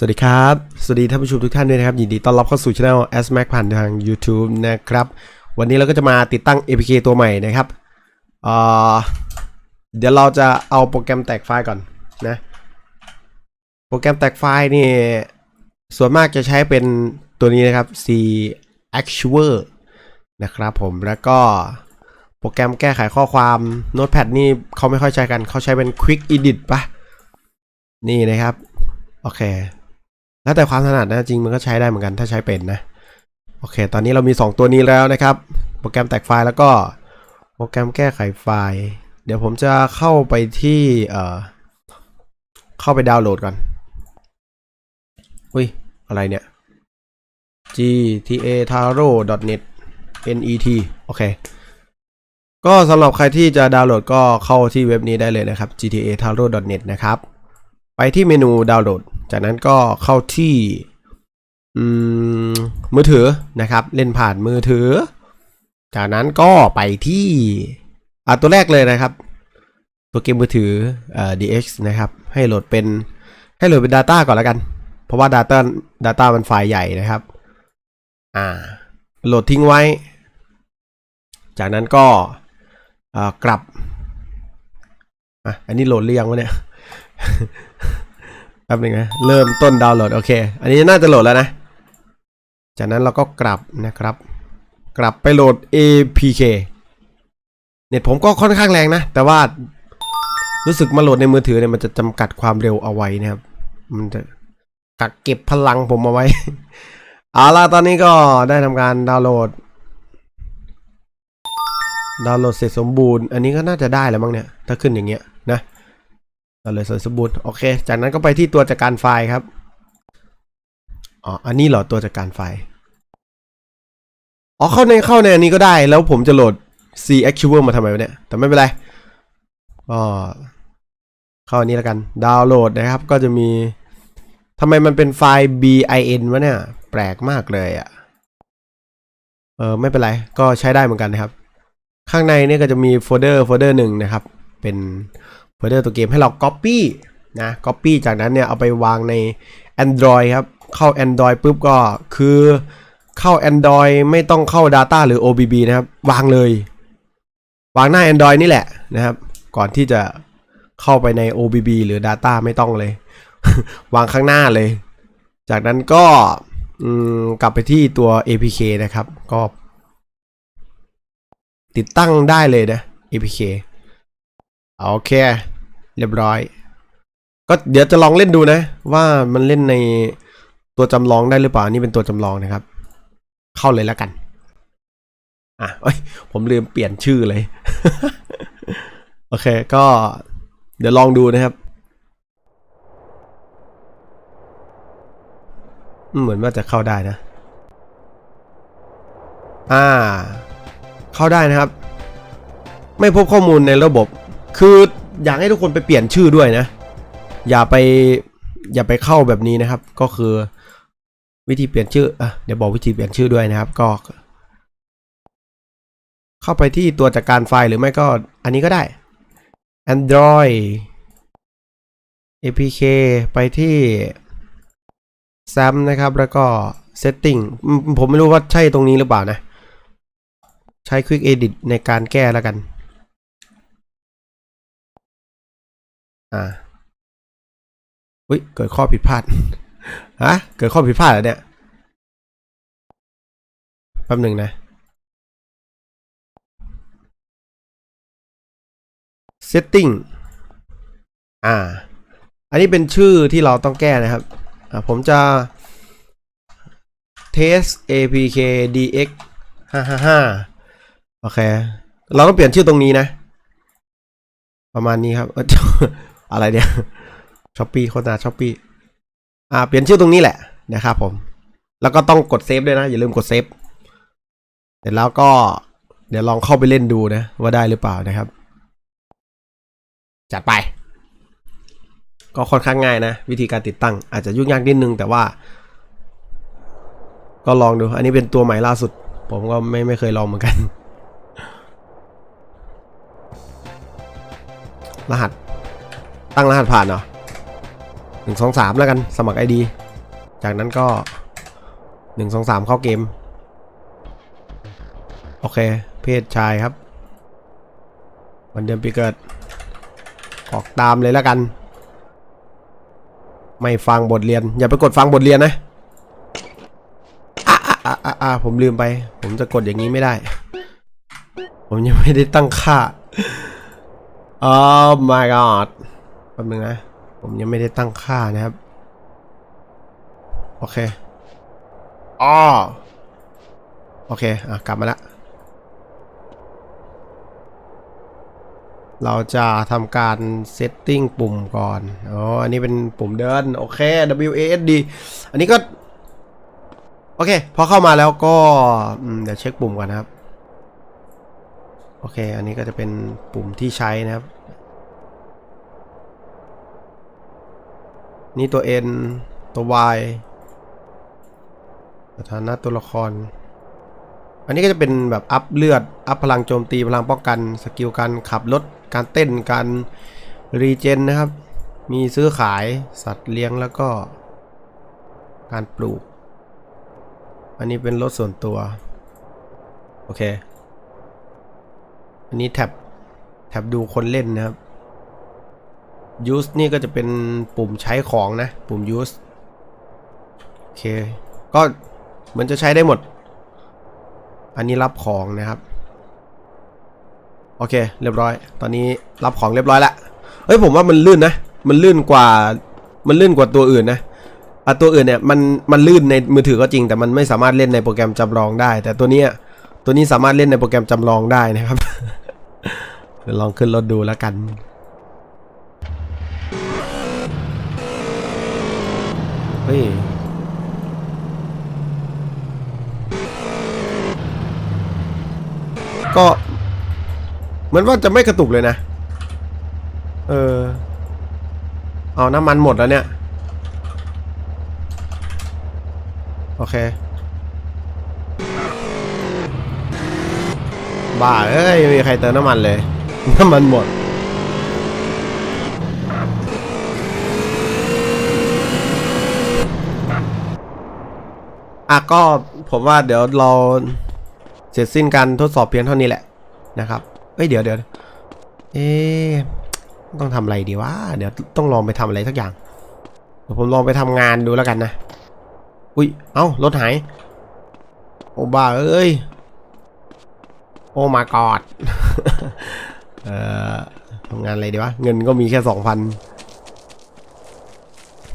สวัสดีครับ สวัสดีท่านผู้ชมทุกท่านด้วยนะครับ ยินดีต้อนรับเข้าสู่ช่อง s m a c ผ่านทาง YouTube นะครับ วันนี้เราก็จะมาติดตั้ง APK ตัวใหม่นะครับเเดี๋ยวเราจะเอาโปรแกรมแตกไฟล์ก่อนนะ โปรแกรมแตกไฟล์นี่ ส่วนมากจะใช้เป็นตัวนี้นะครับ C Actual นะครับผม แล้วก็โปรแกรมแก้ไขข้อความ Notepad นี่เขาไม่ค่อยใช้กัน เขาใช้เป็น Quick Edit ปะนี่นะครับ โอเค แล้วแต่ความถนัดนะจริงมันก็ใช้ได้เหมือนกันถ้าใช้เป็นนะโอเค ตอนนี้เรามี 2 ตัวนี้แล้วนะครับ โปรแกรมแตกไฟล์แล้วก็โปรแกรมแก้ไขไฟล์ เดี๋ยวผมจะเข้าไปที่เอ่อเข้าไปดาวน์โหลดก่อนอุ้ย อะไรเนี่ย gtataro.net net โอเค ก็สำหรับใครที่จะดาวน์โหลดก็เข้าที่เว็บนี้ได้เลยนะครับ gtataro.net นะครับ ไปที่เมนูดาวน์โหลด จากนั้นก็เข้าที่มือถือนะครับ เล่นผ่านมือถือ จากนั้นก็ไปที่อะตัวแรกเลยนะครับ ตัวเกมมือถืออ่อ DX นะครับ ให้โหลดเป็นให้โหลดเป็น Data ก่อนแล้วกัน เพราะว่า Data Data มันไฟล์ใหญ่นะครับ อ่า โหลดทิ้งไว้ จากนั้นก็กลับอะอันนี้โหลดเรียงวะเนี่ย แป๊บนึงนะ เริ่มต้นดาวน์โหลด โอเค อันนี้น่าจะโหลดแล้วนะ จากนั้นเราก็กลับนะครับ กลับไปโหลด APK เน็ตผมก็ค่อนข้างแรงนะ แต่ว่ารู้สึกมาโหลดในมือถือเนี่ยมันจะจำกัดความเร็วเอาไว้นะครับ มันจะกักเก็บพลังผมเอาไว้ เอาล่ะตอนนี้ก็ได้ทำการดาวน์โหลด ดาวน์โหลดเสร็จสมบูรณ์ อันนี้ก็น่าจะได้แล้วมั้งเนี่ย ถ้าขึ้นอย่างเงี้ย นะดาวน์โหลดเสร็จสมบูรณ์โอเค จากนั้นก็ไปที่ตัวจัดการไฟล์ครับอ๋ออันนี้เหรอตัวจัดการไฟล์อ๋อเข้าในเข้าในอันนี้ก็ได้ แล้วผมจะโหลด C Actual มาทำไมวะเนี่ย แต่ไม่เป็นไรก็เข้าอันนี้แล้วกัน ดาวน์โหลดนะครับ ก็จะมีทำไมมันเป็นไฟล์ bin วะเนี่ย แปลกมากเลยอะ่ะ เออไม่เป็นไร ก็ใช้ได้เหมือนกันนะครับ ข้างในเนี่ยก็จะมีโฟลเดอร์โฟลเดอร์หนึ่งนะครับ เป็น โฟลเดอร์ตัวเกมให้เรา Copy นะ Copy จากนั้นเนี่ยเอาไปวางใน Android ครับ เข้า Android ปุ๊บก็คือเข้า Android ไม่ต้องเข้า Data หรือ OBB นะครับ วางเลย วางหน้า Android นี่แหละนะครับ ก่อนที่จะเข้าไปใน OBB หรือ Data ไม่ต้องเลย วางข้างหน้าเลย จากนั้นก็กลับไปที่ตัว APK นะครับ ก็ ติดตั้งได้เลยนะ APK โอเค เรียบร้อย ก็เดี๋ยวจะลองเล่นดูนะ ว่ามันเล่นในตัวจำลองได้หรือเปล่านี่เป็นตัวจำลองนะครับ เข้าเลยแล้วกันอะเอ้ยผมลืมเปลี่ยนชื่อเลย โอเคก็ เดี๋ยวลองดูนะครับ เหมือนว่าจะเข้าได้นะ อ่า เข้าได้นะครับ ไม่พบข้อมูลในระบบ คืออยากให้ทุกคนไปเปลี่ยนชื่อด้วยนะ อย่าไปอย่าไปเข้าแบบนี้นะครับ ก็คือวิธีเปลี่ยนชื่ออะเดี๋ยวบอกวิธีเปลี่ยนชื่อด้วยนะครับ ก็ เข้าไปที่ตัวจัดการไฟล์หรือไม่ก็ อันนี้ก็ได้ Android APK ไปที่ SAM นะครับ แล้วก็ Setting ผมไม่รู้ว่าใช่ตรงนี้หรือเปล่านะ ใช้ Quick Edit ในการแก้แล้วกัน อ่าอุ้ยเกิดข้อผิดพลาดฮะเกิดข้อผิดพลาดเหรอเนี่ยแป๊บหนึ่งนะ setting อ่า อันนี้เป็นชื่อที่เราต้องแก้นะครับ อ่า ผมจะ test apk dx 555 โอเค เราต้องเปลี่ยนชื่อตรงนี้นะ ประมาณนี้ครับ อะไรเนี่ยช้อปปี้โฆษณาช้อปปี้อ่าเปลี่ยนชื่อตรงนี้แหละนะครับผม แล้วก็ต้องกดเซฟด้วยนะ อย่าลืมกดเซฟเสร็จแล้วก็เดี๋ยวลองเข้าไปเล่นดูนะ ว่าได้หรือเปล่านะครับ จัดไป ก็ค่อนข้างง่ายนะ วิธีการติดตั้ง อาจจะยุ่งยากนิดนึงแต่ว่า ก็ลองดู อันนี้เป็นตัวใหม่ล่าสุด ผมก็ไม่ไม่เคยลองเหมือนกัน รหัส ตั้งรหัสผ่านเหรอหนึ่งสองสามแล้วกันสมัครไอดีจากนั้นก็หนึ่งสองสามเข้าเกม โอเค เพศชายครับ วันเดือนปีเกิดออกตามเลยแล้วกัน ไม่ฟังบทเรียน อย่าไปกดฟังบทเรียนนะอะอะอะผมลืมไป ผมจะกดอย่างนี้ไม่ได้ ผมยังไม่ได้ตั้งค่า Oh my god ป๊บนึงนะ ผมยังไม่ได้ตั้งค่านะครับ โอเคอ๋อโอเค อะ กลับมาละ เราจะทำการเซตติ้งปุ่มก่อน อ๋อ อันนี้เป็นปุ่มเดิน โอเค W A S D อันนี้ก็ โอเค พอเข้ามาแล้วก็อืมเดี๋ยวเช็คปุ่มก่อนนะครับ โอเค อันนี้ก็จะเป็นปุ่มที่ใช้นะครับ นี่ตัว N ตัว Y สถานะตัวละคร อันนี้ก็จะเป็นแบบอัพเลือด อัพพลังโจมตี พลังป้องกัน สกิลการขับรถ การเต้น การรีเจนนะครับ มีซื้อขาย สัตว์เลี้ยงแล้วก็ การปลูก อันนี้เป็นรถส่วนตัว โอเค อันนี้แท็บแท็บดูคนเล่นนะครับ use นี่ก็จะเป็นปุ่มใช้ของนะ ปุ่ม use โอเค ก็เหมือนจะใช้ได้หมด อันนี้รับของนะครับ โอเค เรียบร้อย ตอนนี้รับของเรียบร้อยล้วเฮ้ยผมว่ามันลื่นนะ มันลื่นกว่า มันลื่นกว่าตัวอื่นนะอะตัวอื่นเนี่ยมันมันลื่นในมือถือก็จริง แต่มันไม่สามารถเล่นในโปรแกรมจำลองได้ แต่ตัวนี้ตัวนี้สามารถเล่นในโปรแกรมจำลองได้นะครับลองขึ้นรถดูแล้วกัน เฮ้ยก็เหมือนว่าจะไม่กระตุกเลยนะ เออ เอาน้ำมันหมดแล้วเนี่ย โอเค บ้าเอ้ยไม่มีใครเติมน้ำมันเลย น้ำมันหมด อะก็ผมว่าเดี๋ยวเราเสร็จสิ้นการทดสอบเพียงเท่านี้แหละนะครับเอ้ยเดี๋ยวเดี๋ยวเอ๊ะต้องทำอะไรดีวะเดี๋ยวต้องลองไปทำอะไรสักอย่างเดี๋ยวผมลองไปทำงานดูแล้วกันนะอุ้ยเอ้ารถหายโอ้บ้าเอ้ยโอ้มากอดเอ่อทำงานอะไรดีวะเงินก็มีแค่สองพัน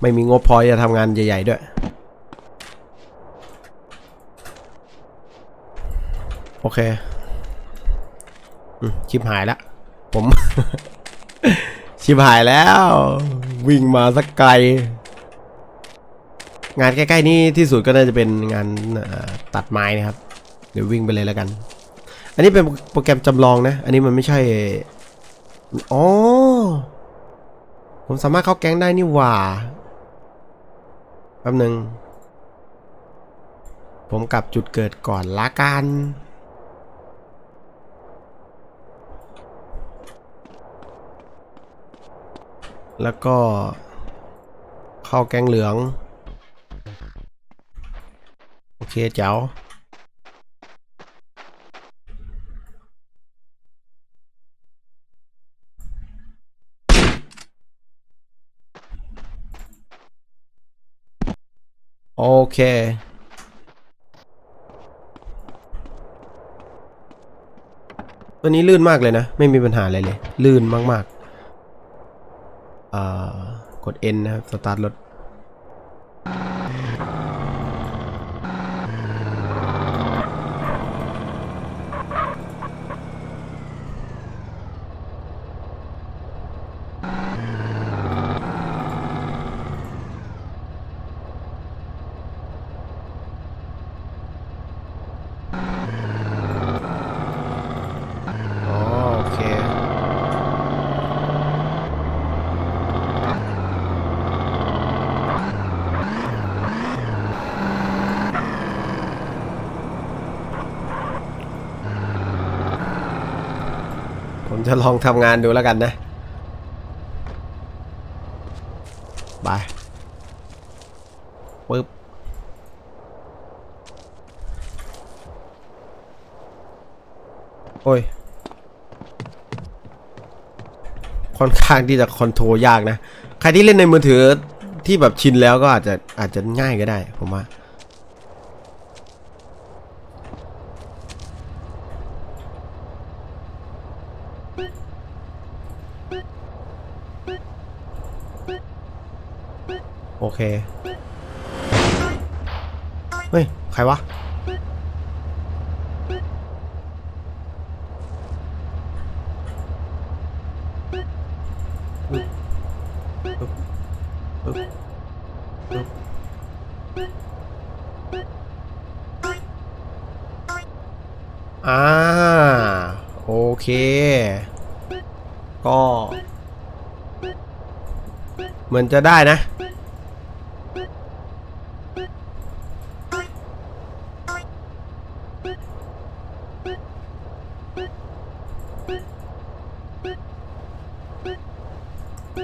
ไม่มีงบพอจะทำงานใหญ่ๆด้วย โอเคชิบหายแล้วผม ชิบหายแล้ว วิ่งมาสักไกล งานใกล้ๆนี่ที่สุดก็น่าจะเป็นงานตัดไม้นะครับ เดี๋ยววิ่งไปเลยแล้วกัน อันนี้เป็นโปรแกรมจำลองนะ อันนี้มันไม่ใช่อ๋อผมสามารถเข้าแก๊งได้นี่หว่าแป๊บหนึ่งผมกลับจุดเกิดก่อนละกัน แล้วก็เข้าแกงเหลือง โอเคเจ้าโอเค ตัวนี้ลื่นมากเลยนะ ไม่มีปัญหาอะไรเลย ลื่นมากๆ กด N นะครับสตาร์ทรถ อ๋อ โอเค ผมจะลองทำงานดูแล้วกันนะบายปึ๊บโอ้ย ค่อนข้างที่จะคอนโทรลยากนะ ใครที่เล่นในมือถือที่แบบชินแล้วก็อาจจะอาจจะง่ายก็ได้ผมว่า โอเค เฮ้ย ใครวะ อ่า โอเค ก็เหมือนจะได้นะ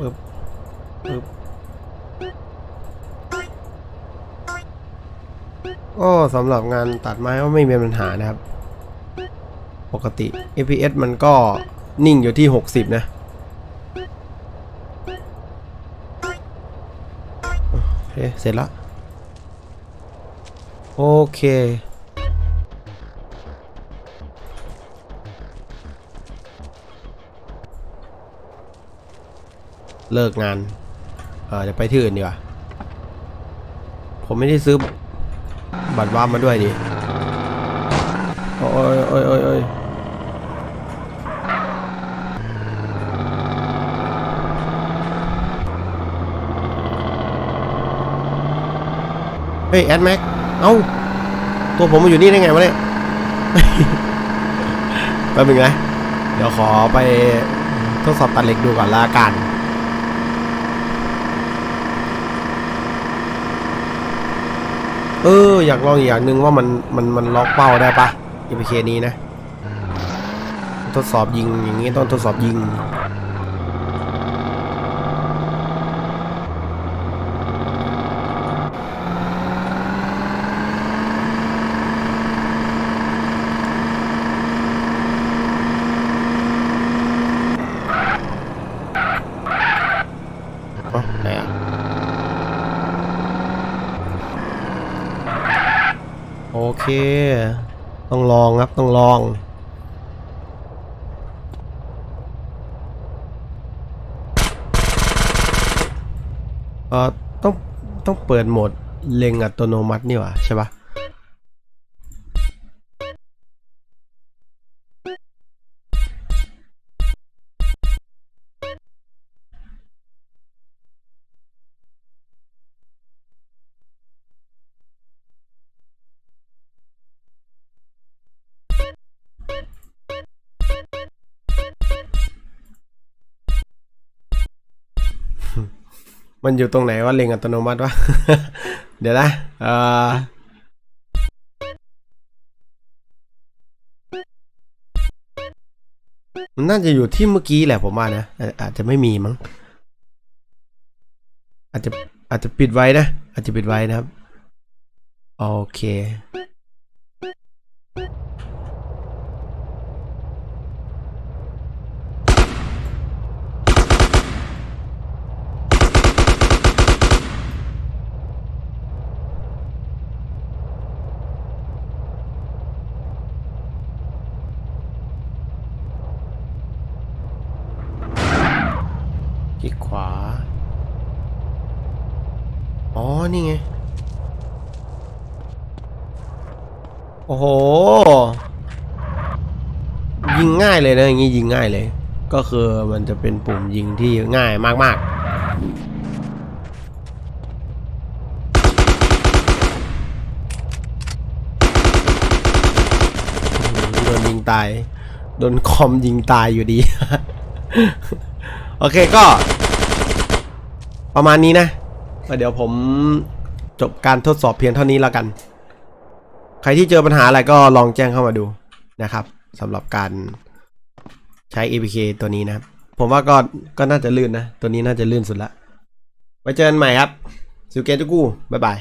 ปึ๊บ ปึ๊บโอ้สำหรับงานตัดไม้ก็ไม่มีปัญหานะครับ ปกติ APS มันก็ นิ่งอยู่ที่ 60 นะ โอเค เสร็จแล้วโอเค เลิกงาน เออเดี๋ยวไปที่อื่นดีกว่า ผมไม่ได้ซื้อบัตรวาร์ปมาด้วยดิโอ้ยโอ้ยโอ้ยโอ้ย เฮ้ยแอดแม็ก เอ้า ตัวผมมาอยู่นี่ได้ไงวะเนี่ยแป๊บนึงนะ เดี๋ยวขอไปทดสอบตัดเหล็กดูก่อนละกันเอออยากลองอีกอย่างหนึ่งว่ามันมันมันล็อกเป้าได้ปะ APK นี้นะ ทดสอบยิงอย่างงี้ต้องทดสอบยิง เอ้าไหนอะ โอ เค ต้องลองครับ ต้องลอง เอ่อต้องต้องเปิดโหมดเล็งอัตโนมัตินี่หว่าใช่ปะ มันอยู่ตรงไหนว่าเล็งอัตโนมัติวะ เดี๋ยวนะเอ่อมันน่าจะอยู่ที่เมื่อกี้แหละผมว่านะ อาอาจจะไม่มีมั้ง อาจจะอาจจะปิดไว้นะ อาจจะปิดไว้นะครับ โอเค คลิกขวา อ๋อ นี่ไง โอ้โห ยิงง่ายเลยนะ อย่างงี้ยิงง่ายเลย ก็คือมันจะเป็นปุ่มยิงที่ง่ายมาก ๆโดนยิงตาย โดนคอมยิงตายอยู่ดี โอเคก็ ประมาณนี้นะเดี๋ยวผมจบการทดสอบเพียงเท่านี้แล้วกัน ใครที่เจอปัญหาอะไรก็ลองแจ้งเข้ามาดูนะครับสำหรับการใช้ APK ตัวนี้นะครับ ผมว่าก็ก็น่าจะลื่นนะ ตัวนี้น่าจะลื่นสุดละไว้เจอกันใหม่ครับสุเกตุกูบ๊ายบาย